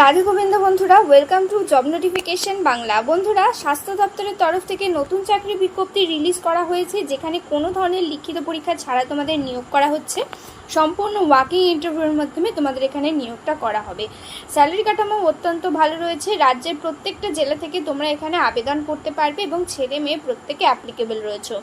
রাধে গোবিন্দ বন্ধুরা welcome to job notification Bangla. বন্ধুরা, স্বাস্থ্য দপ্তরের তরফ থেকে নতুন চাকরি বিজ্ঞপ্তি রিলিজ করা হয়েছে, যেখানে কোনো ধরনের লিখিত পরীক্ষা ছাড়া তোমাদের নিয়োগ করা হচ্ছে। সম্পূর্ণ ওয়াকিং ইন্টারভিউর মাধ্যমে তোমাদের এখানে নিয়োগটা করা হবে। স্যালারি কাঠামো অত্যন্ত ভালো রয়েছে। রাজ্যের প্রত্যেকটা জেলা থেকে তোমরা এখানে আবেদন করতে পারবে এবং ছেলে মেয়ে প্রত্যেকে অ্যাপ্লিকেবল রয়েছে।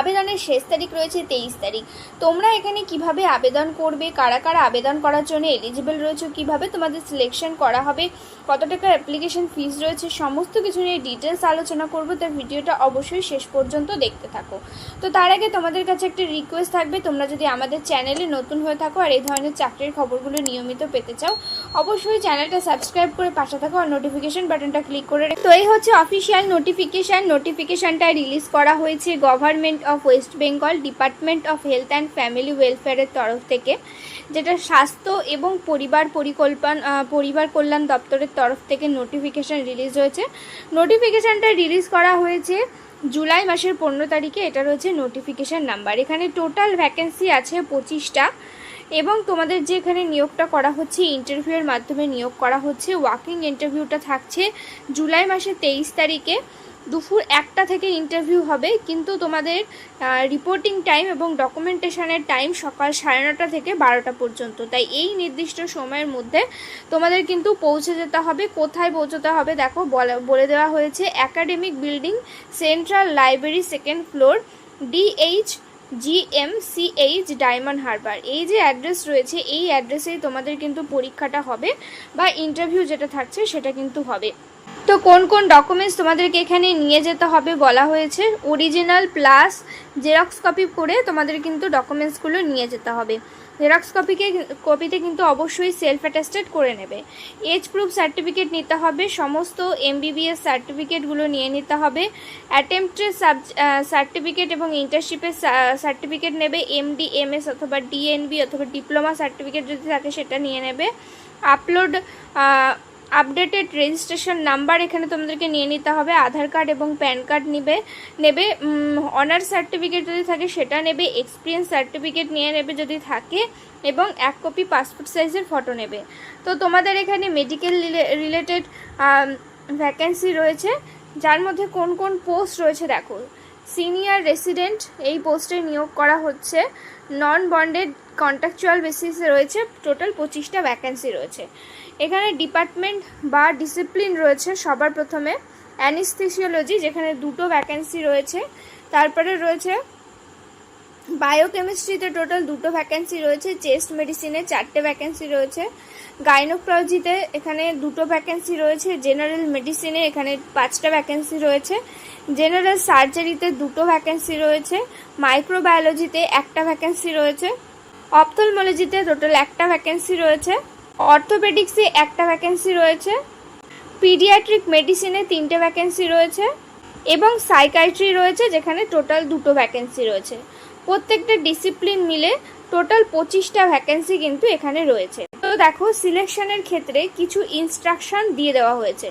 আবেদনের শেষ তারিখ রয়েছে তেইশ তারিখ। তোমরা এখানে কীভাবে আবেদন করবে, কারা কারা আবেদন করার জন্য এলিজিবল রয়েছে, কীভাবে তোমাদের সিলেকশন করা হবে, কত টাকা অ্যাপ্লিকেশন ফিস রয়েছে, সমস্ত কিছু নিয়ে ডিটেলস আলোচনা করব। তার ভিডিওটা অবশ্যই শেষ পর্যন্ত দেখতে থাকো। তো তার আগে তোমাদের কাছে একটা রিকোয়েস্ট থাকবে, তোমরা যদি আমাদের চ্যানেলে নতুন হয়ে থাকো আর এই ধরনের চাকরির খবরগুলো নিয়মিত পেতে চাও, অবশ্যই চ্যানেলটা সাবস্ক্রাইব করে পাশে থাকো আর নোটিফিকেশন বাটনটা ক্লিক করে। তো এই হচ্ছে অফিসিয়াল নোটিফিকেশান নোটিফিকেশানটা রিলিজ করা হয়েছে government of West Bengal department of health and family ওয়েলফেয়ারের তরফ থেকে, যেটা স্বাস্থ্য এবং পরিবার পরিকল্পনা পরিবার কল্যাণ দপ্তরের তরফ থেকে নোটিফিকেশান রিলিজ হয়েছে। নোটিফিকেশানটা রিলিজ করা হয়েছে জুলাই মাসের পনেরো তারিখে। এটা রয়েছে নোটিফিকেশান নাম্বার এখানে টোটাল ভ্যাকেন্সি আছে পঁচিশটা এবং তোমাদের যে এখানে নিয়োগটা করা হচ্ছে ইন্টারভিউয়ের মাধ্যমে নিয়োগ করা হচ্ছে। ওয়াকিং ইন্টারভিউটা থাকছে জুলাই মাসের তেইশ তারিখে। দুপুর একটা থেকে ইন্টারভিউ হবে, কিন্তু তোমাদের রিপোর্টিং টাইম এবং ডকুমেন্টেশনের টাইম সকাল সাড়ে নটা থেকে বারোটা পর্যন্ত। তাই এই নির্দিষ্ট সময়ের মধ্যে তোমাদের কিন্তু পৌঁছে যেতে হবে। কোথায় পৌঁছতে হবে দেখো, বলা- দেওয়া হয়েছে academic building central library second floor DH GMCH Diamond Harbour এই যে অ্যাড্রেস রয়েছে, এই অ্যাড্রেসেই তোমাদের কিন্তু পরীক্ষাটা হবে বা ইন্টারভিউ যেটা থাকছে সেটা কিন্তু হবে। তো কোন কোন ডকুমেন্টস তোমাদেরকে এখানে নিয়ে যেতে হবে বলা হয়েছে? অরিজিনাল প্লাস জেরক্স কপি করে তোমাদের কিন্তু ডকুমেন্টসগুলো নিয়ে যেতে হবে। জেরক্স কপিকে কপিতে কিন্তু অবশ্যই সেলফ অ্যাটেস্টেড করে নেবে। এজ প্রুফ সার্টিফিকেট নিতে হবে, সমস্ত এমবিবিএস সার্টিফিকেটগুলো নিয়ে নিতে হবে। অ্যাটেম্পটের সার্টিফিকেট এবং ইন্টার্নশিপের সার্টিফিকেট নেবে এমডি এমএস অথবা ডিএনবি অথবা ডিপ্লোমা সার্টিফিকেট যদি থাকে সেটা নিয়ে নেবে। আপলোড আপডেটেড রেজিস্ট্রেশন নাম্বার এখানে তোমাদেরকে নিয়ে নিতে হবে। আধার কার্ড এবং প্যান কার্ড নেবে। নেবে অনার সার্টিফিকেট যদি থাকে সেটা নেবে এক্সপিরিয়েন্স সার্টিফিকেট নিয়ে নেবে যদি থাকে, এবং এক কপি পাসপোর্ট সাইজের ফটো নেবে। তো তোমাদের এখানে মেডিকেল রিলেটেড ভ্যাকেন্সি রয়েছে। যার মধ্যে কোন কোন পোস্ট রয়েছে দেখো। সিনিয়র রেসিডেন্ট এই পোস্টে নিয়োগ করা হচ্ছে। নন বন্ডেড কন্ট্রাকচুয়াল বেসিসে রয়েছে, টোটাল পঁচিশটা ভ্যাকেন্সি রয়েছে। এখানে ডিপার্টমেন্ট বা ডিসিপ্লিন রয়েছে সবার প্রথমে। অ্যানিস্থেসিওলজি, যেখানে দুটো ভ্যাকেন্সি রয়েছে। তারপরে রয়েছে বায়োকেমিস্ট্রিতে টোটাল দুটো ভ্যাকেন্সি রয়েছে চেস্ট মেডিসিনে চারটে ভ্যাকেন্সি রয়েছে। গাইনোক্রোলজিতে এখানে দুটো ভ্যাকেন্সি রয়েছে জেনারেল মেডিসিনে এখানে পাঁচটা ভ্যাকেন্সি রয়েছে। জেনারেল সার্জারিতে দুটো ভ্যাকেন্সি রয়েছে মাইক্রোবায়োলজিতে একটা ভ্যাকেন্সি রয়েছে। অপথলমোলজিতে টোটাল একটা ভ্যাকেন্সি রয়েছে। অর্থোপেডিক্সে একটা ভ্যাকেন্সি রয়েছে। পিডিয়াট্রিক মেডিসিনে তিনটে ভ্যাকেন্সি রয়েছে। এবং সাইকাইট্রি রয়েছে, যেখানে টোটাল দুটো ভ্যাকেন্সি রয়েছে। প্রত্যেকটা ডিসিপ্লিন মিলে টোটাল পঁচিশটা ভ্যাকেন্সি কিন্তু এখানে রয়েছে। তো দেখো সিলেকশনের ক্ষেত্রে কিছু ইনস্ট্রাকশন দিয়ে দেওয়া হয়েছে।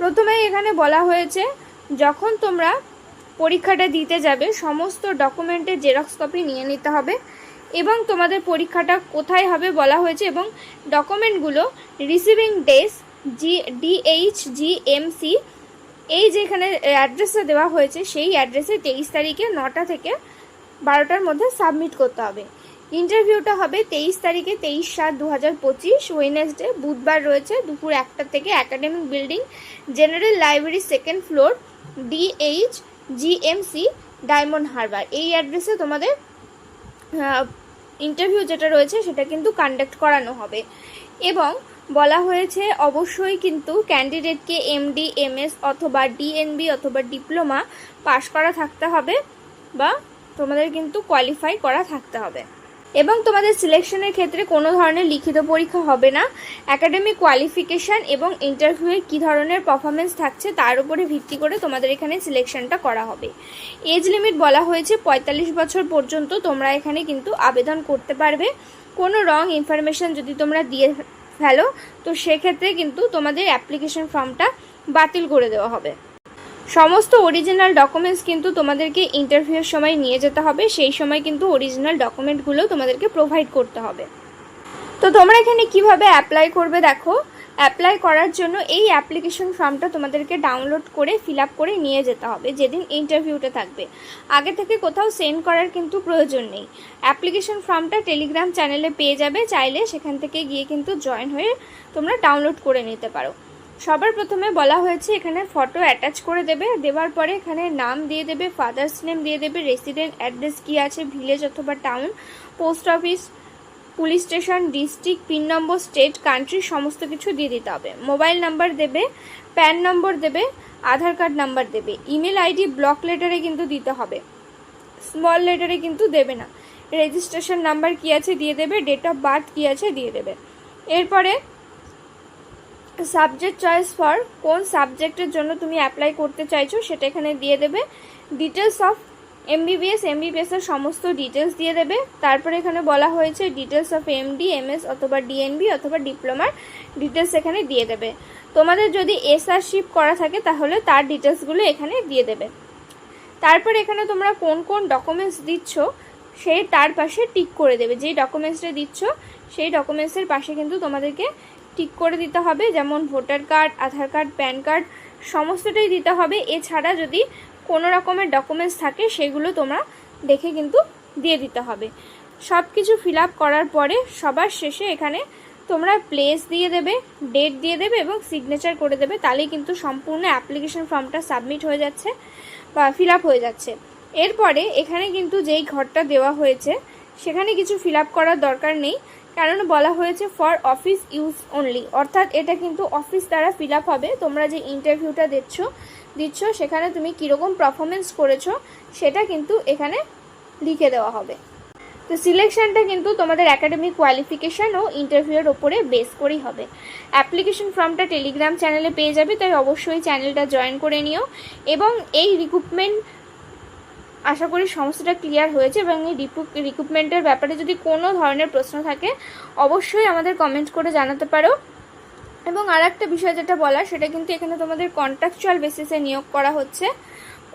প্রথমে এখানে বলা হয়েছে, যখন তোমরা পরীক্ষাটা দিতে যাবে, সমস্ত ডকুমেন্টের জেরক্স কপি নিয়ে নিতে হবে এবং তোমাদের পরীক্ষাটা কোথায় হবে বলা হয়েছে এবং ডকুমেন্টগুলো receiving desk G DH G MC এই যেখানে অ্যাড্রেসটা দেওয়া হয়েছে, সেই অ্যাড্রেসে তেইশ তারিখে নটা থেকে বারোটার মধ্যে সাবমিট করতে হবে। ইন্টারভিউটা হবে তেইশ তারিখে, তেইশ সাত দু হাজার পঁচিশ। ওয়েনেসডে বুধবার রয়েছে দুপুর একটা থেকে academic building general library second floor DH GMC Diamond Harbour এই অ্যাড্রেসে তোমাদের ইন্টারভিউ যেটা রয়েছে সেটা কিন্তু কন্ডাক্ট করানো হবে। এবং বলা হয়েছে অবশ্যই কিন্তু ক্যান্ডিডেটকে এমডি এমএস অথবা ডিএনবি অথবা ডিপ্লোমা পাশ করা থাকতে হবে বা তোমাদের কিন্তু কোয়ালিফাই করা থাকতে হবে। এবং তোমাদের সিলেকশনের ক্ষেত্রে কোনো ধরনের লিখিত পরীক্ষা হবে না। একাডেমিক কোয়ালিফিকেশান এবং ইন্টারভিউয়ে কী ধরনের পারফরমেন্স থাকছে তার উপরে ভিত্তি করে তোমাদের এখানে সিলেকশনটা করা হবে। এজ লিমিট বলা হয়েছে পঁয়তাল্লিশ বছর পর্যন্ত তোমরা এখানে কিন্তু আবেদন করতে পারবে। কোনো রং ইনফরমেশান যদি তোমরা দিয়ে ফেলো, তো সেক্ষেত্রে কিন্তু তোমাদের অ্যাপ্লিকেশন ফর্মটা বাতিল করে দেওয়া হবে। সমস্ত অরিজিনাল ডকুমেন্টস কিন্তু তোমাদেরকে ইন্টারভিউয়ের সময় নিয়ে যেতে হবে। সেই সময় কিন্তু অরিজিনাল ডকুমেন্টগুলো তোমাদেরকে প্রোভাইড করতে হবে। তো তোমরা এখানে কীভাবে অ্যাপ্লাই করবে দেখো? অ্যাপ্লাই করার জন্য এই অ্যাপ্লিকেশন ফর্মটা তোমাদেরকে ডাউনলোড করে ফিল আপ করে নিয়ে যেতে হবে, যেদিন ইন্টারভিউটা থাকবে। আগে থেকে কোথাও সেন্ড করার কিন্তু প্রয়োজন নেই। অ্যাপ্লিকেশন ফর্মটা টেলিগ্রাম চ্যানেলে পেয়ে যাবে, চাইলে সেখান থেকে গিয়ে কিন্তু জয়েন হয়ে তোমরা ডাউনলোড করে নিতে পারো। সবার প্রথমে বলা হয়েছে এখানে ফটো অ্যাটাচ করে দেবে, দেওয়ার পরে এখানে নাম দিয়ে দেবে ফাদার্স নেম দিয়ে দেবে রেসিডেন্ট অ্যাড্রেস কী আছে ভিলেজ অথবা town post office police station district pin number state country সমস্ত কিছু দিয়ে দিতে হবে। মোবাইল নাম্বার দেবে প্যান নম্বর দেবে, আধার কার্ড নাম্বার দেবে। ইমেল আইডি ব্লক লেটারে কিন্তু দিতে হবে। স্মল লেটারে কিন্তু দেবে না। রেজিস্ট্রেশন নাম্বার কী আছে দিয়ে দেবে ডেট অফ বার্থ কী আছে দিয়ে দেবে। এরপরে সাবজেক্ট চয়েস ফর কোন সাবজেক্টের জন্য তুমি অ্যাপ্লাই করতে চাইছো সেটা এখানে দিয়ে দেবে। ডিটেলস অফ এমবিবিএস এমবিবিএস এর সমস্ত ডিটেলস দিয়ে দেবে। তারপরে এখানে বলা হয়েছে ডিটেলস অফ এমডি এমএস অথবা ডিএনবি অথবা ডিপ্লোমার ডিটেলস এখানে দিয়ে দেবে। তোমাদের যদি এসআরশিপ করা থাকে তাহলে তার ডিটেলসগুলো এখানে দিয়ে দেবে। তারপর এখানে তোমরা কোন কোন ডকুমেন্টস দিচ্ছ, সেই তার পাশে টিক করে দেবে। যেই ডকুমেন্টসটা দিচ্ছ, সেই ডকুমেন্টসের পাশে কিন্তু তোমাদেরকে টিক করে দিতে হবে, যেমন voter card, Aadhaar card, PAN card, সমস্তটাই দিতে হবে। এছাড়া যদি কোনো রকমের ডকুমেন্টস থাকে, সেগুলো তোমরা দেখে কিন্তু দিয়ে দিতে হবে। সব কিছু ফিল করার পরে সবার শেষে এখানে তোমরা প্লেস দিয়ে দেবে ডেট দিয়ে দেবে এবং সিগনেচার করে দেবে। তাহলেই কিন্তু সম্পূর্ণ অ্যাপ্লিকেশন ফর্মটা সাবমিট হয়ে যাচ্ছে বা ফিল হয়ে যাচ্ছে। এরপরে এখানে কিন্তু যেই ঘরটা দেওয়া হয়েছে, সেখানে কিছু ফিল করার দরকার নেই। কারণ বলা হয়েছে ফর অফিস ইউজ অনলি অর্থাৎ এটা কিন্তু অফিস দ্বারা ফিল আপ হবে। তোমরা যে ইন্টারভিউটা দিচ্ছ দিচ্ছ, সেখানে তুমি কীরকম পারফরমেন্স করেছ, সেটা কিন্তু এখানে লিখে দেওয়া হবে। তো সিলেকশনটা কিন্তু তোমাদের একাডেমিক কোয়ালিফিকেশান ও ইন্টারভিউয়ের ওপরে বেস করেই হবে। অ্যাপ্লিকেশন ফর্মটা টেলিগ্রাম চ্যানেলে পেয়ে যাবে, তাই অবশ্যই চ্যানেলটা জয়েন করে নিও। এবং এই রিক্রুটমেন্ট আশা করি সমস্যাটা ক্লিয়ার হয়েছে এবং এই রিক্রুটমেন্টের ব্যাপারে যদি কোনো ধরনের প্রশ্ন থাকে, অবশ্যই আমাদের কমেন্ট করে জানাতে পারো। এবং আর একটা বিষয় যেটা বলা সেটা কিন্তু এখানে তোমাদের কন্ট্রাকচুয়াল বেসিসে নিয়োগ করা হচ্ছে।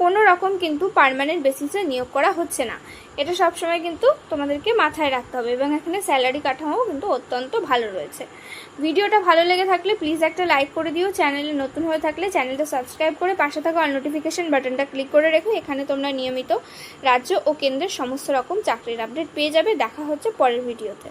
কোনো রকম কিন্তু পার্মানেন্ট বেসিসে নিয়োগ করা হচ্ছে না। এটা সবসময় কিন্তু তোমাদেরকে মাথায় রাখতে হবে এবং এখানে স্যালারি কাঠামো কিন্তু অত্যন্ত ভালো রয়েছে। ভিডিওটা ভালো লেগে থাকলে প্লিজ একটা লাইক করে দিও। চ্যানেলে নতুন হয়ে থাকলে চ্যানেলটা সাবস্ক্রাইব করে পাশে থাকা অল নোটিফিকেশন বাটনটা ক্লিক করে রেখো। এখানে তোমরা নিয়মিত রাজ্য ও কেন্দ্রের সমস্ত রকম চাকরির আপডেট পেয়ে যাবে। দেখা হচ্ছে পরের ভিডিওতে